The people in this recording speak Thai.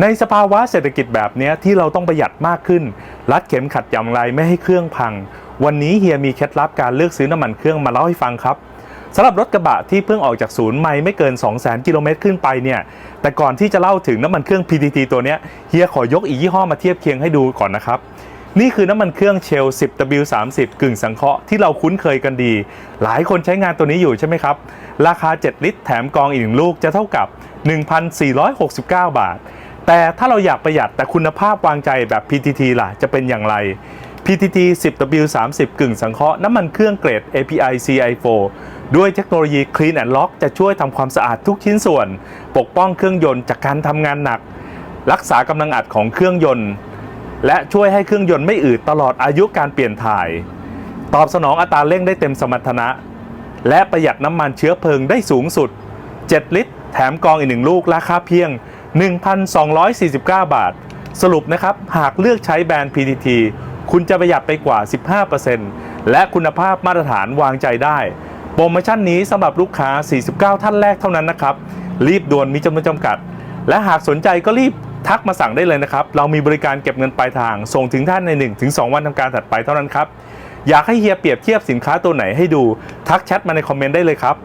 ในสภาวะเศรษฐกิจแบบนี้ที่เราต้องประหยัดมากขึ้น รัดเข็มขัดอย่างไรไม่ให้เครื่องพัง วันนี้เฮียมีเคล็ดลับการเลือกซื้อน้ำมันเครื่องมาเล่าให้ฟังครับสำหรับรถกระบะที่เพิ่งออกจากศูนย์ไม่ไม่เกิน 200,000กิโลเมตรขึ้นไปเนี่ย แต่ก่อนที่จะเล่าถึงน้ำมันเครื่อง PTT ตัวนี้เฮียขอยกอีกยี่ห้อมาเทียบเคียงให้ดูก่อนนะครับ นี่คือน้ำมันเครื่องเชล 10W30 กึ่งสังเคราะห์ที่เราคุ้นเคยกันดี หลายคนใช้งานตัวนี้อยู่ใช่ไหมครับ ราคา 7 ลิตรแถมกองอีกหนึ่งลูกจะเท่ากับ 1,469 บาท แต่ถ้าเราอยากประหยัดแต่คุณภาพวางใจแบบ PTT ล่ะ จะเป็นอย่างไร PTT 10W30 กึ่งสังเคราะห์น้ำมันเครื่องเกรด API CI4 ด้วยเทคโนโลยี Clean and Lock จะช่วยทำความสะอาดทุกชิ้นส่วน ปกป้องเครื่องยนต์จากการทำงานหนัก รักษากำลังอัดของเครื่องยนต์ และช่วยให้เครื่องยนต์ไม่อืดตลอดอายุการเปลี่ยนถ่าย ตอบสนองอัตราเร่งได้เต็มสมรรถนะ และประหยัดน้ำมันเชื้อเพลิงได้สูงสุด 7 ลิตร แถมกองอีกหนึ่งลูกราคาเพียง 1,249 บาท สรุปนะครับ หากเลือกใช้แบรนด์ PTT คุณจะประหยัดไปกว่า 15%และคุณภาพมาตรฐานวางใจได้ โปรโมชั่นนี้สำหรับลูกค้า 49 ท่านแรกเท่านั้นนะครับ รีบด่วนมีจำนวนจำกัด และหากสนใจก็รีบทักมาสั่งได้เลยนะครับ เรามีบริการเก็บเงินปลายทาง ส่งถึงท่านใน 1-2 วันทำการถัดไปเท่านั้นครับ อยากให้เฮียเปรียบเทียบสินค้าตัวไหนให้ดู ทักแชทมาในคอมเมนต์ได้เลยครับ